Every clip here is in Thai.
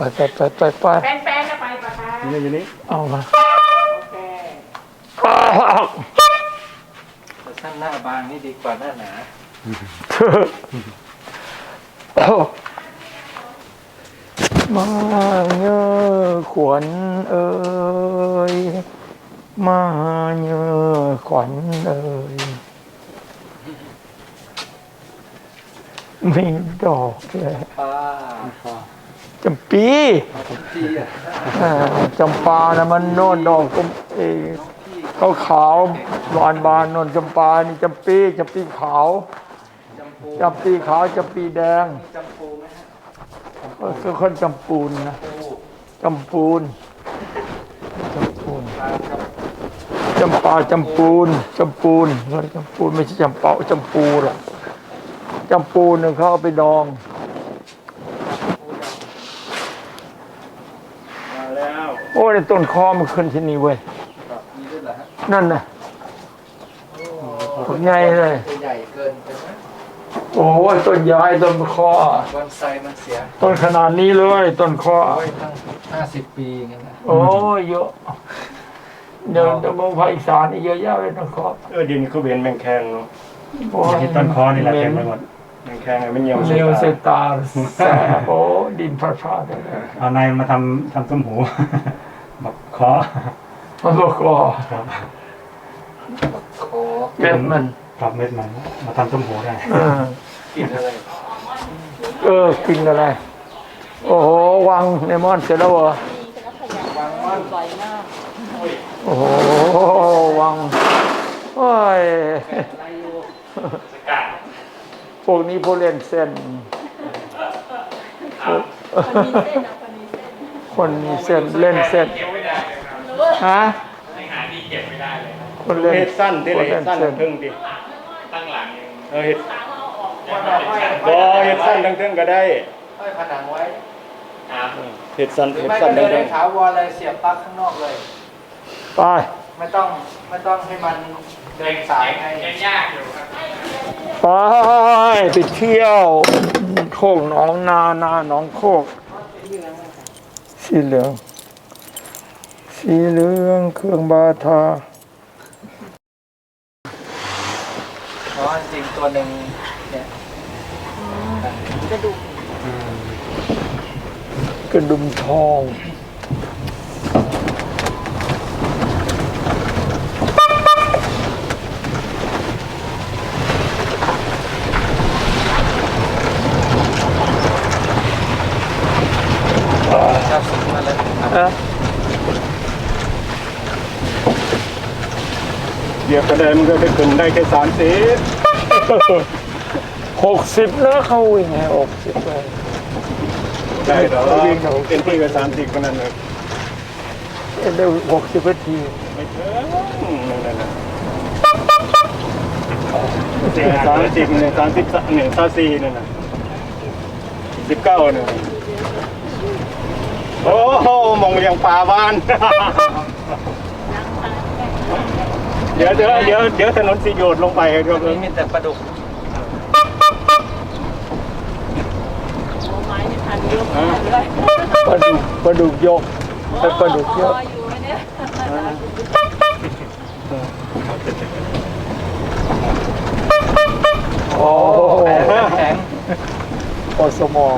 ไปไปไปไปไปแป้นแป้นจะไปปะคะนี่อยู่นี่เอามาโอเคสั้นหน้าบางนี่ดีกว่าหน้าหนามาเยอขวัญเอ่ยมาเยอขวัญเอ่ยมีดอกเลยป้า จำปีที่อะอ่าจำปานะมันโน่นดอกจำเอขาวขาวๆบานบานๆโน่นจำปานี่จำปีจำปีขาวจำปูจำปีขาวจำปีแดงมีจำปูไหมฮะก็คือคนจำปูนนะปูจำปูนจำปูนปลาจำจำปาจำปูนจำปูนเฮ้ยจำปูนไม่ใช่จำเปาจำปูหรอกจำปูนเนี่ยเขาเอาไปดอง มาแล้ว โอ้ยต้นคอมันขึ้นที่นี่เว้ยครับมีด้วยเหรอฮะนั่นน่ะผลใหญ่เลยตัวใหญ่เกินไปไหมโอ้ยต้นใหญ่ต้นคอบอนไซมันเสีย ต้นขนาดนี้เลยต้นคอโอ้ยตั้งห้าสิบปีงั้นนะโอ้ยเยอะเดินตะมงภาคอีสานนี่เยอะแยะเลยต้นคอเออดินเขาเวียนแมงแคงเนาะโอ้ยที่ต้นคอนี่แหละเต็มไปหมดแมงแคงอะไม่เหี่ยวเลี้ยวเสเสียตาแสบโอ้ดินพระชาติเลยเอาในมาทำทำต้มหู บอกเคาะมันก็คอครับโคเม็ดมันปรับเม็ดมันมาทำต้มหูได้เออกินอะไรเออกินอะไร โอ้โหวังในมอนเสร็จแล้วเหรอวางม่อนโอ้โหวังโอ้ยอะไรอยู่พวกนี้พวกเล่นเส้น คนมีเส้นเล่นเส้น ฮะคนเล่นเห็ดสั้นที่ไหนคนเล่นสั้นเส้นทั้งดิตั้งหลังเออเห็ดบอเห็ดสั้นทั้งทั้งก็ได้ห้อยผนังไว้เห็ดสั้นหรือเห็ดไม่สั้ก็นเดิทั้งนทั้ให้งถาวรเลยเสียบปลั๊กข้างนอกเลย ไปไม่ต้องไม่ต้องให้มันเดินสายไงไปไปเที่ยว โคกหนองนานาหนองโคกสีเหลือง สีเหลืองเครื่องบาทาเพราะจริงๆตัวหนึ่งเนี่ยกระดุมทองชอบซื้อมาเลย นะ เดียวกระเด็นมันก็ได้ขึ้นได้แค่สามสิบหกสิบนะเขาวิ่งไงหกสิบเลยได้เหรอวิ่งเต็มที่ก็สามสิบขนนั้นได้หกสิบนาทีไม่เถึงนั่นน่ะสามสิบหนึ่งสามสิบหนึ่งสามสี่นั่นน่ะสิบเก้าเนี่ยโอ้โหมองย่างป่าบ้าน ดี๋ยวเดี๋ยวเดี๋ยวเดี๋ยวถนนสีโยดลงไปครับนี่มีแต่ปลาดุกไม้ไม่ทันยกเลยปลาดุกปลาดุกยกแต่ปลาดุกเยอะอยู่เนี่ยโอ้โหแข็งอสมอง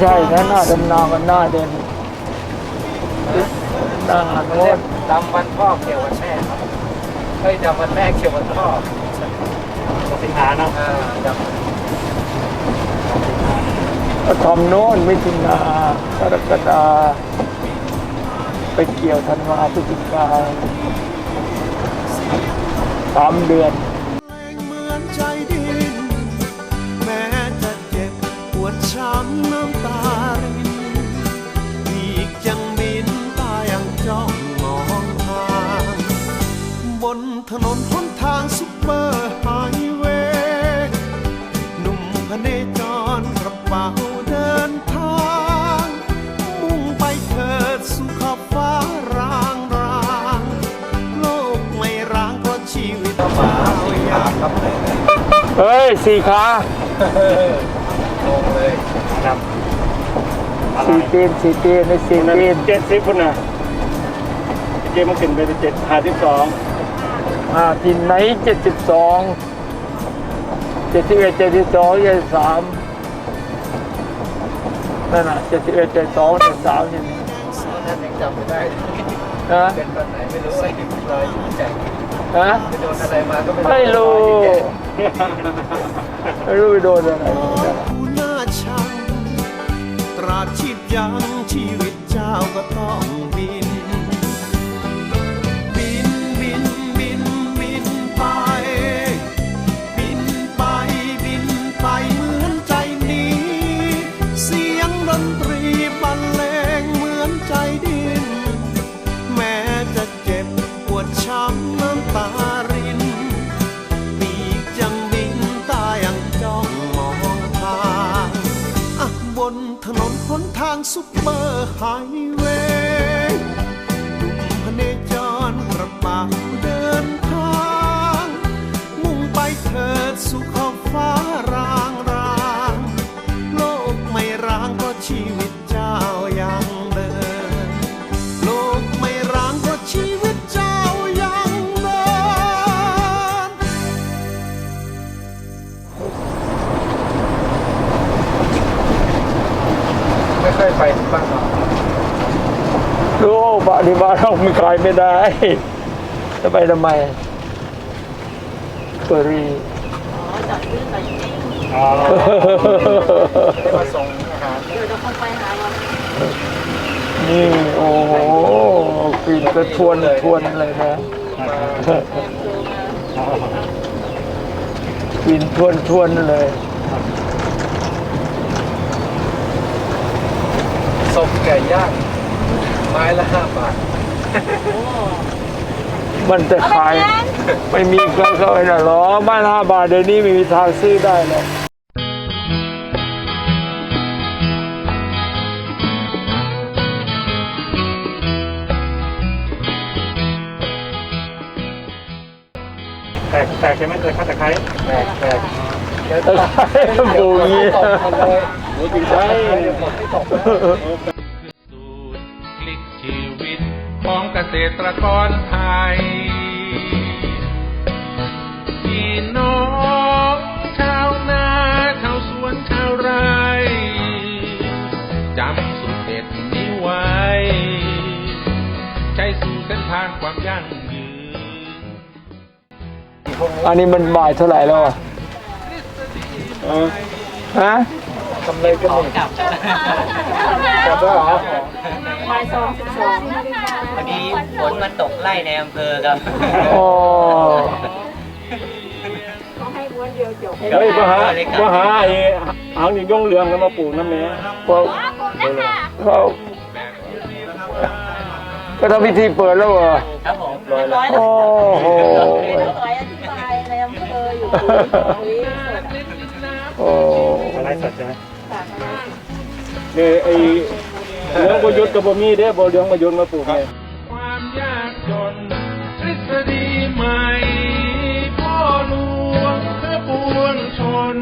ใช่นะหน้าดำนากับหน้าเด่นน้ามันโน้เรียนดำวันพ่อเขียววันแม่ครับเฮ้ยดำวันแม่เขียววันพ่อสิงหาเนาะอ่าครับก็ทำโน่นมิถุนากรกฎาไปเกี่ยวธันวาพฤศจิกาสามเดือน น้ำตารินอีกยังบินตายังจ้องมองทางบนถนนหนทางซุปเปอร์ไฮเวย์หนุ่มพเนจรกระเป๋าเดินทาง มุ่งไปเถิดสู่ขอบฟ้ารางรางโลกไม่ร้างเพราะชีวิตหมาสีขาวครับเฮ้ยสี่ขาลงเลย ครับอะไรสี่ตีนสี่ตีนในสี่นั่นตีนเจ็ดสิบคนน่ะเจมันขึ้นไปเป็นเจ็ดห้าสิบสองอ่าที่ไหนเจ็ดสิบสองเจ็ดสิบเอ็ดเจ็ดสิบสองเจ็ดสิบสามนั่นน่ะเจ็ดสิบเอ็ดเจ็ดสิบสองเจ็ดสิบสามนี่นั่นยังจำไม่ได้นะเป็นตอนไหนไม่รู้เลยรอยยิ้มแจกฮะไปโดนอะไรมาก็ไม่ไม่รู้อยยิ้มแจกไม่รู้ไปโดนอะไร ยังชีวิตเจ้าก็ต้องบิน อ ไม่ขายไม่ได้จะไปทำไมเปรีอ๋อจัดซื้อใส่จริงอ๋อที่มาส่งอาหารเดี๋ยวเราคงไปหาวันนี่ โอ้โหกลิ่นกระทวนทวนเลยนะกลิ่นทวนทวนเลยส้มไก่ย่างไม้ละห้าบาท มันจะขายไม่มีใครเข้าไปน่ะหรอบ้านห้าบาทเดี๋ยวนี้ไม่มีทางซื้อได้หรอกแตกแตกใช่ไหมเกิดข้าวตะไคร้แปลกแปลกตะไคร้ปลูกอย่างนี้ตกกันเลยรู้จริงใช่ ษตรกรไทยพี่น้องชาวนาชาวสวนชาวไร่จำสูตรเด็ดนี้ไว้ ใช้สู่เส้นทางความยั่งยืน อันนี้มันบ่ายเท่าไหร่แล้วอะเออฮะกำไรก็มีกลับกลับแล้วเหรอบ่ายสองสิบสอง พอดีฝนมันตกไล่ในอำเภอครับ โอ้เขาให้ม้วนเดียวจบเฮ้ยมาหามาหาไอ้หางนี่ย่องเหลืองแล้วมาปลูกน้ำเนี้ยพวกเขาก็ทำพิธีเปิดแล้วเหรอครับผมร้อยแล้วโอ้โหร้อยอธิบายในอำเภออยู่คุยสดโอ้อะไรสัตว์ใช่ไหมเนี่ยไอ้เหลืองประยุทธ์กับบ่มีเด้อบ่เหลืองประยุทธ์มาปลูกเนี่ย วงชน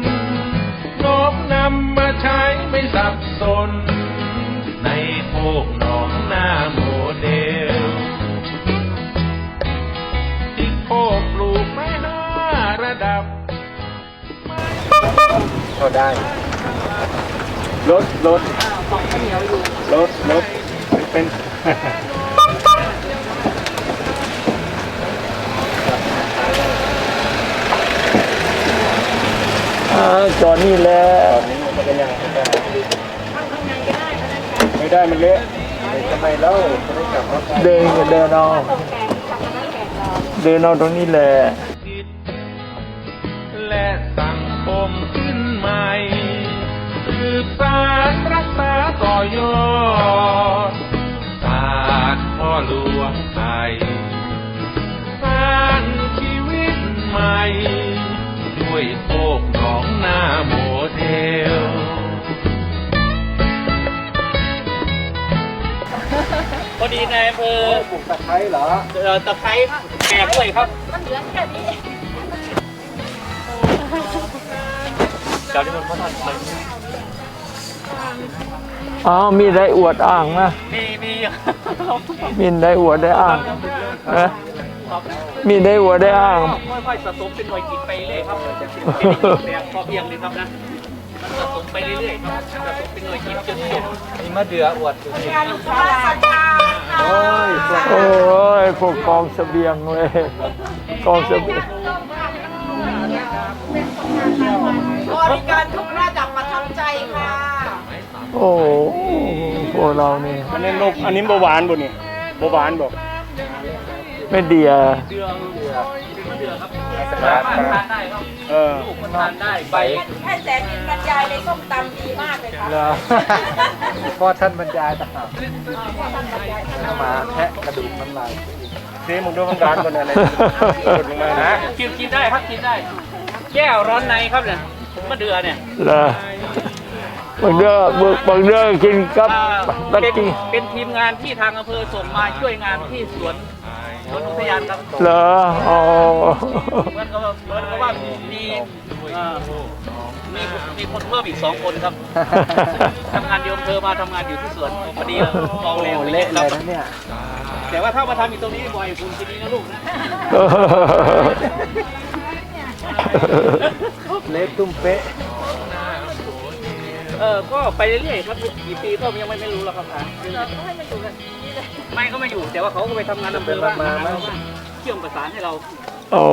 น้อมนำมาใช้ไม่สับสน ในโคกหนองหน้าโมเดลที่โคกปลูกไม้ห้าระดับก็ได้ รถ รถ รถรถเป็น จอนี่แหละตอนนี้มันก็ยังไม่ได้ไม่ได้มันเละทำไมเล่าไม่ได้กลับมาเดินก็เดินเอาเดินเอาตรงนี้แหละและสังคมขึ้นใหม่สืบสารรักษาต่อยอดศาสตร์พ่อหลวงไทยสร้างชีวิตใหม่ พอดีนายอำเภอปลูกตะไคร้เหรอเอ่อตะไคร้แอบด้วยครับมันเหลือแค่นี้เจ้าที่มันพ่อท่านไปอ้าวมีได้อวดอ้างนะมีมีมีได้อวดได้อ้างนะมีได้อวดได้อ้างค่อยๆสะสมเป็นหน่วยกินไปเรื่อยครับเป็นแบบพอเพียงเลยครับนะมันสะสมไปเรื่อยๆครับสะสมเป็นหน่วยกินจนเสร็จมีมะเดื่ออวดอยู่นี่ โอ้ยพวกโอ้ยพวกกองเสบียงเว้ยกองเสบียงบริการทุกระดับประทับใจค่ะโอ้โหพวกเรานี่อันนี้นกอันนี้เบาหวานบ่นี่เบาหวานบ่ไม่เดีย เดืองเดืองครับสามารถทานได้ครับเออลูกมันทานได้ใบแค่แสนดินบรรยายในส้มตำดีมากเลยค่ะเหรอพ่อท่านบรรยายต่างหากมาแทะกระดูกน้ำลายเซมึงดูมันการบ่เนี่ยอะไรกดลงมานะกินกินได้ครับกินได้ แก้วร้อนในครับเนี่ยมะเดือเนี่ยเหรอบางเด้อบางเด้อกินกับอ่าตะเป็นกี้เป็นทีมงานที่ทางอำเภอส่งมาช่วยงานที่สวน สวนอุทยานครับเหรออ๋อเหมือนกับว่าเหมือนกับว่ามีเอ่อมีมีคนเพิ่มอีกสองคนครับทำงานเดียวอำเภอมาทำงานอยู่ที่สวนพอดีกองแรงโอ้ไปเละคเลรับยนะเนี่ยแต่ว่าถ้ามาทำอยู่ตรงนี้บ่อยคุณจะดีนะลูกนะเละตุ้มเป๊ะเออก็ไปเรื่อยๆครับกี่ปีก็ยังไม่ไม่รู้แล้วครับอะ เราต้องให้มันอยู่กันนี่เลย ไม่ก็ไม่อยู่แต่ว่าเขาก็ไปทำงานอำเภอบ้างมาบ้างเชื่อมประสานให้เราโอ้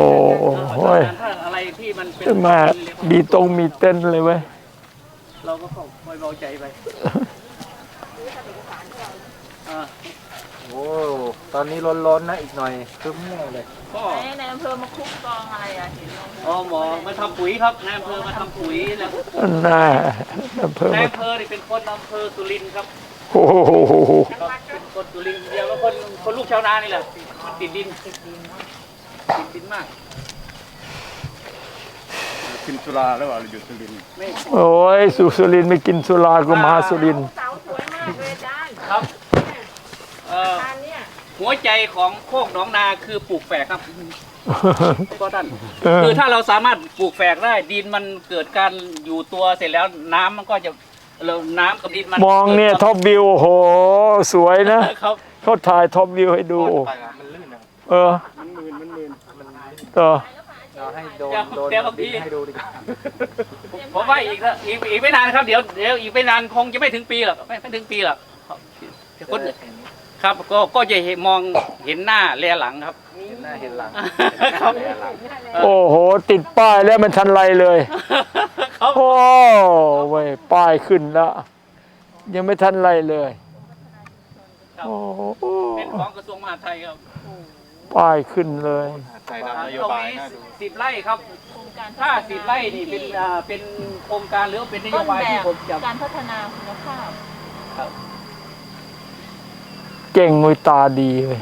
โหยถ้าอะไรที่มันเป็นขึ้นมามีตรงมีเต้นเลยเว้ยเราก็คอยเบาใจไปอ่าโอ้ตอนนี้ล้นๆนะอีกหน่อยคึ้มแน่เลยก็ในในอำเภอมาคุกกองอะไรอะเห็นลงอ๋อหมอมาทำปุ๋ยครับนายอำเภอมาทำปุ๋ยแล้วน่าอำเภอนายมาอำเภอนี่เป็นคนอำเภอสุรินทร์ครับ โอ้โหครับเป็นคนสุรินทร์เดียวแล้วคนคนลูกชาวนานี่แหละมันติดดินติดดินมากกินสุราแล้วว่าอยู่สุรินทร์โอ้ยสุสุรินทร์ไม่กินสุราก็มาสุรินทร์สาสวยมากเลยอาจารย์ครับเอ่อหัวใจของโคกหนองนาคือปลูกแฝกครับก็ท่านคือถ้าเราสามารถปลูกแฝกได้ดินมันเกิดการอยู่ตัวเสร็จแล้วน้ำมันก็จะ เราน้ำกับดินมันมองเนี่ยท็อปวิวโห สวยนะครับเขาถ่ายท็อปวิวให้ดูมันลื่นนะเออมันมืนมันมืนต่อเราให้โดนเดี๋ยวโดนเดี๋ยวบางทีให้ดูดีกว่าผมว่าอีกนะอีกอีกไม่นานครับเดี๋ยวเดี๋ยวอีกไม่นานคงจะไม่ถึงปีหรอกไม่ไม่ถึงปีหรอกครับคนครับก็ก็จะเห็นมองเห็นหน้าแลหลังครับเห็ นหน้าเห็นหลังครับเห็นหลังโอ้โห ติดป้ายแล้วมันทันไรเลย ครับโอ้เว้ยป้ายขึ้นแล้ว ยังไม่ทันไรเลย โอ้โหเป็นของกระทรวงมหาดไทยครับป้ายขึ้นเลยใส่ตดำนโยรงบายนี้น่าดูสิบไร่ครับ โครงการถ้าสิบไร่นี่เป็นอ่าเป็นโครงการหรือว่าเป็นนโยต้นบายแบที่บผมจะ การพัฒนาคุณภาพ เก่งมวยตาดีเลย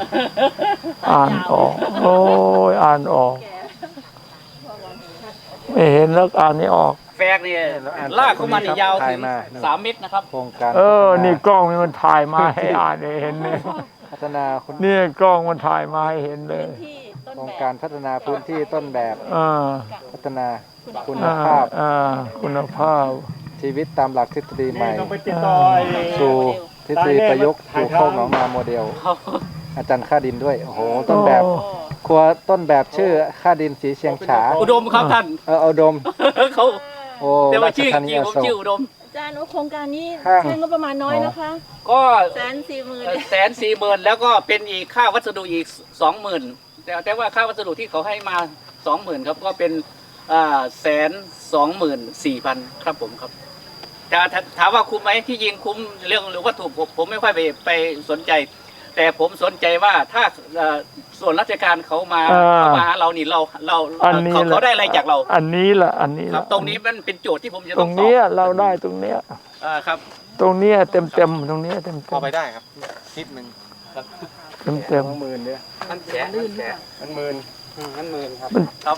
อ่านออก โอ้ยอ่านออกแกไม่เห็นแล้วอ่านไม่ออก แฟกเนี่ยลากเข้ามานี่ยาวถึงสามเมตรนะครับ โครงการเออพัฒานี่กล้องมันถ่ายมาให้อ่านให้เห็นเลยพัฒนาคุณนี่กล้องมันถ่ายมาให้เห็นเลยที่ต้นโครงแบบการพัฒนาพื้นที่ต้นแบบอ่าพัฒนาคุณอ่าภาพอ่าคุณภาพ ชีวิตตามหลักทฤษฎีใหม่ต้องไปติดต่อไอ้สู่ ทฤษฎีประยุกต์สู่โคกหนองนาโมเดล อาจารย์ค่าดินด้วย โอ้โห ต้นแบบครัวต้นแบบชื่อค่าดินสีเชียงฉา อุดมครับท่าน เออเอาดมเขาโอ้แต่ว่าราชชื่อธาจนีริงอผมโศชื่อกอุดมอาจารย์ว่าโครงการนี้ข้างใช้งบประมาณน้อยนะคะ ก็แสนสี่หมื่นแสนสี่หมื่นแล้วก็เป็นอีกค่าวัสดุอีกสองหมื่นแต่แต่ว่าค่าวัสดุที่เขาให้มาสองหมื่นครับก็เป็นอ่าแสนสองหมื่นสี่พันครับผมครับ แต่ถ้าถามว่าคุ้มไหมที่ยิงคุ้มเรื่องหรือวัตถุผมผมไม่ค่อยไปไปสนใจ แต่ผมสนใจว่าถ้าเอ่อส่วนราชการเขามาอ่าเขามาหาเรานี่เราเราอันนี้เขาแหละ เขาได้อะไรจากเราอันนี้แหละอันนี้คแหรัละบ ตรงนี้มันเป็นโจทย์ที่ผมจะตต้รองงตอบเนี้ยเราได้ตรงเนี้ย อ่าครับ ตรงเนี้ยเต็มเต็มๆตรงเนี้ยเต็มพอไปเต็มได้ครับนิดนึงเต็มเต็มหมื่นเด้อมันแฉะมันแฉะมันหมื่น นั่นหมื่นครับครับ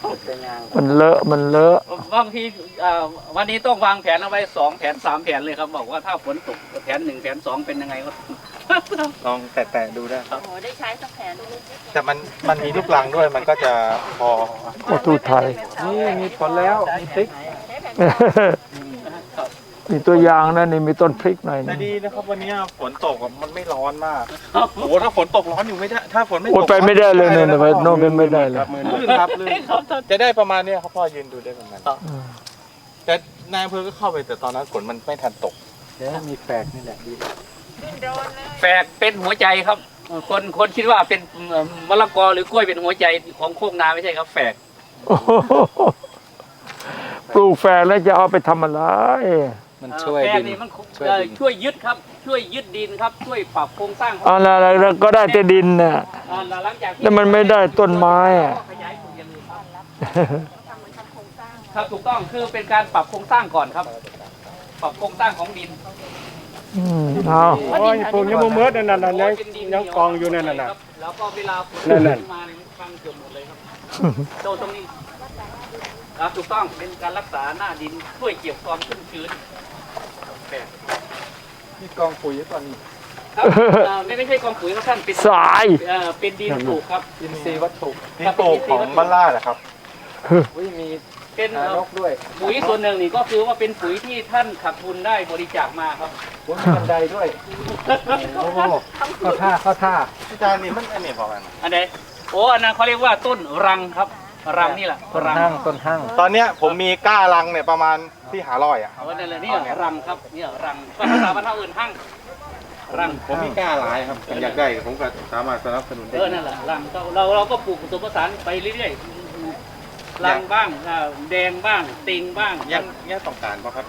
ๆมันเลอะมันเลอะบางทีเอ่อวันนี้ต้องวางแผนเอาไว้สองแผนสามแผนเลยครับ บอกว่าถ้าฝนตกแผนหนึ่งแผนสองเป็นยังไงก็ลองแตะๆดูได้โอ้โหได้ใช้สักแผนดูแต่มันมันมีลูกลังด้วยมันก็จะพอวัตถุไทยนี่มีผลแล้วมีพริก มีตัวอย่างนะนี่มีต้นพริกหน่อยแต่นี่ดีนะครับวันนี้ฝนตกอะมันไม่ร้อนมากโอ้โหถ้าฝนตกร้อนอยู่ไม่ได้ถ้าฝนไม่ตโอ้กไปไม่ได้เลยเนี่ยไปโน่นเป็นไม่ได้เลยครับหมื่นลื่นครับลื่นจะได้ประมาณเนี้ยครับพ่อยืนดูได้ประมาณนี้อืมแต่นายอำเภอก็เข้าไปแต่ตอนนั้นฝนมันไม่ทันตก เดี๋ยวมีแฝกนี่แหละดีแฝกเป็นหัวใจครับ คนคนคิดว่าเป็นเอ่อมะละกอหรือกล้วยเป็นหัวใจของโคกนาไม่ใช่ครับแฝกโอ้โหปลูกแฝกแล้วจะเอาไปทำอะไร มันช่วยแฝดิกนนี่มันช่วยเอ่อดิน ช่วยยึดครับ ช่วยยึดดินครับ ช่วยปรับโครงสร้างของอะไรแล้วก็ได้แต่ดินน่ะ อ่าหลังจากที่แล้วมันไม่ได้ต้นไม้อะ ขยายปลูกอย่างอื่นครับครับถูกต้องคือเป็นการปรับโครงสร้างก่อนครับ ปรับโครงสร้างของดินอืมเอาโอ้ยปลูกยังบ่เมิดนั่นน่ะนั่นยังเป็นดินยังกองอยู่นั่นน่ะคน่ะรับแล้วก็เวลาฝนนั่นน่ะ มาเนี่ยมันพังเกือบหมดเลยครับโดนตรงนี้ครับถูกต้องเป็นการรักษาหน้าดินช่วยเก็บความชุ่มชื้น แปลกนี่กองปุ๋ยตอนนี้ครับเอ่อไม่ไม่ใช่กองปุ๋ยครับท่านเป็นสายเอ่อเป็นดินปลูกครับ อินทรีย์วัตถุนี่ปลูกของบ้านล่าเหรอครับอุ้ยมีเป็นหาเอ่นอกด้วยปุ๋ยส่วนหนึ่งนี่ก็คือว่าเป็นปุ๋ยที่ท่านขาดทุนได้บริจาคมาครับผมมีบันไดด้วยโอ้โหเข้าท่าเข้าท่าอาจารย์นี่มันอันนี้ประมาณอันไหนโอ้อันนั้นเขาเรียกว่าต้นรังครับ รังนี่แหละต้นรังห้างต้นห้างตอนเนี้ยผมมีก้ารังเนี่ยประมาณที่หาร้อยอะเอานั่นแหละนี่รังครับนี่รังภาษาบ้านเราอื่นห้างรังผมมีก้าหลายครับผมอยากได้ผมก็สามารถสนับสนุนได้เออนั่นแหละรังเราเราเราก็ปลูกผสมผสานไปเรื่อยๆรังบ้างอ่าแดงบ้างติงบ้างยังยังต้องการป่ะครับ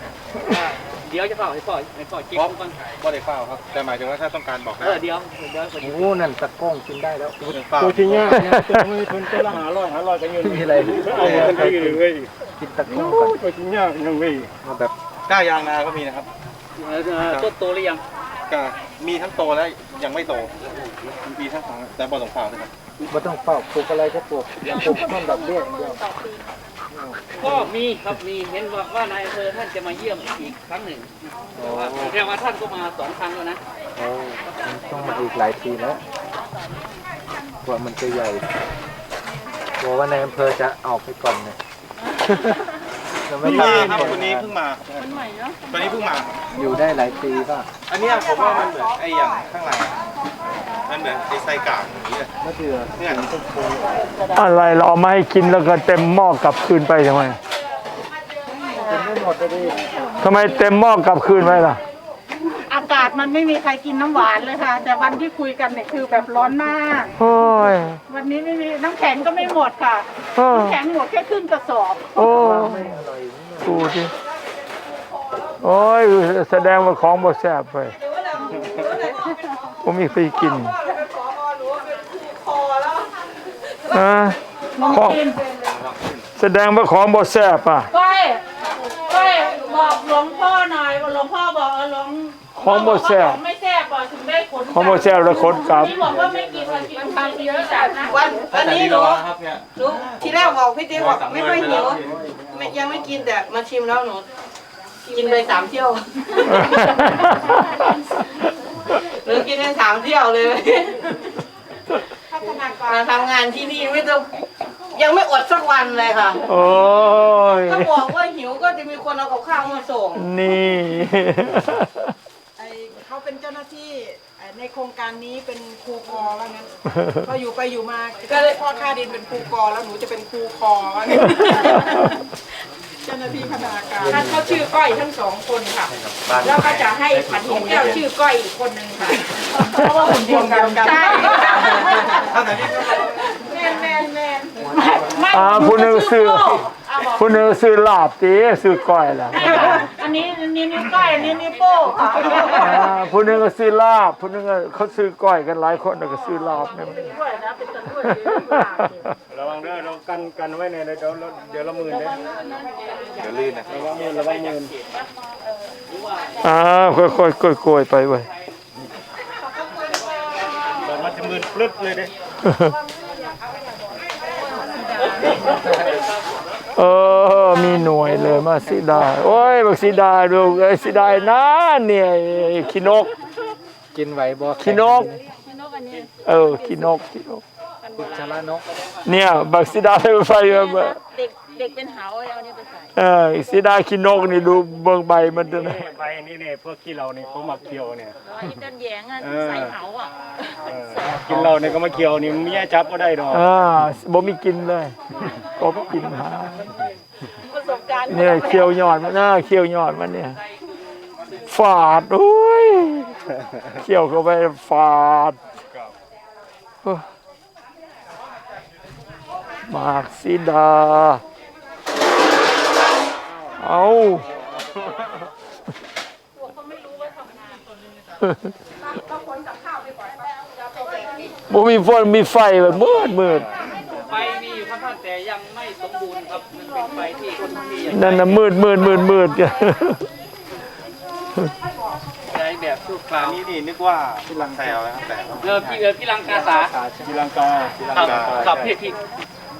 อ่า เดี๋ยวจะเฝ้าให้พ่อให้พ่อจิ๊บบ้างบ่ได้เฝ้าครับ แต่หมายถึงว่าถ้าต้องการบอกเอได้อเดี๋ยวเดี๋ยวเดี๋ยวโอ้นั่นตะก้งกินได้แล้วเฝ้าตัวที่ยากเนี่ยตัวมือทุนตัวละห้าร้อยห้าร้อยก็ยืนมีอะไรเอาเงินไปเลยเว้ยกินตะก้งก่อนตัวที่ยากยังเว้ยมาแบบก้ายางนาก็มีนะครับเออเออต้นโตหรือยังก็มีทั้งโตและยังไม่โตมีทั้งสองแต่บ่ต้องเฝ้านะครับบ่ต้องเฝ้าปลูกอะไรก็ปลูกอย่าปลูกต้นดอกเบี้ยอย่างเดียว ก็มีครับมีเห็นว่าว่านายอำเภอท่านจะมาเยี่ยมอีกครั้งหนึ่งแต่ว่าเรียว่าท่านก็มาสองครั้งแล้วนะโอ้มันต้องมาอีกหลายทีแล้วกว่ามันจะใหญ่กลัวว่าในอำเภอจะออกไปก่อนเนี่ย จะไม่เพิ่งทำมาครับผลคนนี้งานเพิ่งมามันใหม่เนาะตัวนี้เพิ่งมา อยู่ได้หลายปีป่ะอันเนี้ยผมว่ามันเหมือนไอ้อย่างข้างหลังอะมันเหมือนไอ้ไส้กากอย่างนี้เลยมะเดื่อเนี่ยอะไรเราเอามาให้กินแล้วก็เต็มหม้อกลับคืนไปทำไมกินไม่หมดเลยดิทำไมเต็มหม้อกลับคืนไว้ล่ะอากาศมันไม่มีใครกินน้ำหวานเลยค่ะ แต่วันที่คุยกันเนี่ยคือแบบร้อนมาก โอ้ย วันนี้ไม่มีน้ำแข็งก็ไม่หมดค่ะโอ้ น้ำแข็งหมดแค่ครึ่งกระสอบโอ้ดูสิโอ้ยแสดงว่าของบ่แซ่บไปผมมีใครกินอ่าของแสดงว่าของบ่แซ่บอะก้อยก้อยบอกหลวงพ่อหน่อยว่าหลวงพ่อบอกเออหลวง ของบ่แซ่บของไม่แซ่บอะถึงได้ขนของบ่แซ่บแล้วคนกลับ ที่บอกว่าไม่กินวันกินทางเยอะจัดนะวันวันนี้หนูครับเนี่ยหนูทีแรกบอกพี่ติ๊กบอกไม่ค่อยหิวไม่ยังไม่กินแต่มาชิมแล้วหนูกินไปสามเที่ยวหนูกินไปสามเที่ยวเลยมาทำงานที่นี่ไม่ต้องยังไม่อดสักวันเลยค่ะ โอ้ยถ้าบอกว่าหิวก็จะมีคนเอากับข้าวมาส่ง นี่ไอ้ เขาเป็นเจ้าหน้าที่ไอ้ในโครงการนี้เป็นครูกอว่างั้น พออยู่ไปอยู่มาก็เลยพ่อค่าดินเป็นครูกอแล้วหนูจะเป็นครูคอว่างั้นเจ้าหน้าที่พัฒนาการท่านเขาชื่อก้อยทั้งสองคนค่ะ แล้วก็จะให้ผัดหินแก้วชื่อก้อยอีกคนหนึ่งค่ะ เพราะว่าหุ่นเดียวกันใช่แมนแมนแมน อ่าผู้หนึ่งซื้อ ผู้ผู้หนึงซื้อลาบตีซื้อก้อยล่ะอันนี้อันนี้นิ้วก้อยอันนี้นิ้วโป้งค่ะอ่าผู้หนึงก็ซื้อลาบผู้หนึงก็เขาซื้อก้อยกันหลายคนแล้วก็ซื้อลาบเนี่ยด้วยนะเป็นตะลุ่ยระวังเด้อเรากันกันไว้ในเดี๋ยวเราเดี๋ยวละหมื่นเด้อเดี๋ยวลื่นนะระวังหมื่นระวังหมื่นอ่าค่อยๆกล้วยๆไปเว้ยแต่มันจะหมื่นปลึกเลยเด้ เออ มีหน่วยเลยมาสิดา โอ้ยบักสิดาดูไอ้ยสิดานะเนี่ยไอ้ขี้นกกินไหวบ่ขี้นก เออขี้นกขี้นก ติดชะละนก เนี่ย บักสิดาไปไฟแบบ เด็กเด็กเป็นเหาเอาเนี่ยไปใส่ เออสิดาขี้นกนี่ดูเบิ่งใบมันด้วยนะนี่ใบนี่เนี่ยพวกขี้เรานี่เขามาเคี่ยวเนี่ยไอ้ต้นแยงอะเออใส่เหาอะเออกินเราเนี่ยก็มาเคี่ยวนี่เมียจับก็ได้ดอกอ่าบ่มีกินเลยกบกินหาประสบการณ์เนี่ยเคี่ยวยอดมันน่าเคี่ยวยอดมันเนี่ยฝาดโอ้ยเคี่ยวเข้าไปฝาดโอ้หมากสีดา เอาบ่มีฝนมีไฟแบบมืดมืดไฟมีอยู่ครับท่านแต่ยังไม่สมบูรณ์ครับมันเป็นไฟที่คนที่ยังนั่นน่ะมืดมืดมืดมืดใช้แบบชั่วคราวนี่นี่นึกว่าที่ลังแซวแล้วแต่ว่าเออพี่เออพี่ลังกาสาทีลังกาครับครับพี่พี่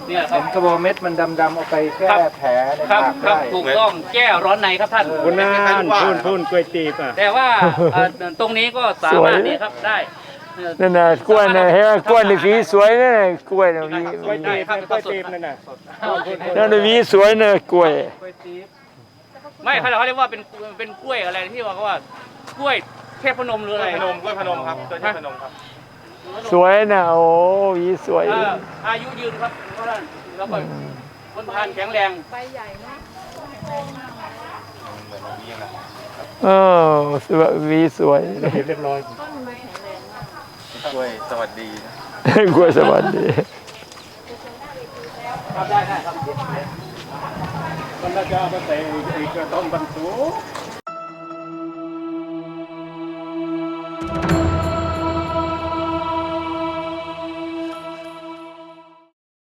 เนี่ยครัเห็บ นกระบอกเม็ดมันดำๆเอาไปแก้ครับ แผลในครับปากครับได้ ถูกต้องแก้ร้อนในครับท่าน คุณนานพูนพูนกล้วยตีบอะ แต่ว่าเอ่อตรงนี้ก็สามารถนี่ครับได้เออนั่นน่ะกล้วยน่ะเห็นไหมกล้วยนี่สีสวยนั่นน่ะกล้วยน่ะหวีกล้วยตีบกล้วยตีบนั่นน่ะ นั่นน่ะหวีสวยน่ะกล้วย ไม่เขาเขาเรียกว่าเป็นเป็นกล้วยอะไรที่ว่าเขาว่ากล้วยเทพนมหรืออะไรพนมกล้วยพนมครับตัวที่พนมครับสวยน่ะโอ้หวีสวย เอ่ออายุยืนครับ เพราะฉะนั้นแล้วก็คนทานแข็งแรงเหมือนของพี่นะเออสวยหวีสวยเรียบร้อยกล้วยสวัสดีนะกล้วยสวัสดีครับได้ได้ครับมันน่าจะเอาไปใส่ไอ้กระต้มบรรจุเ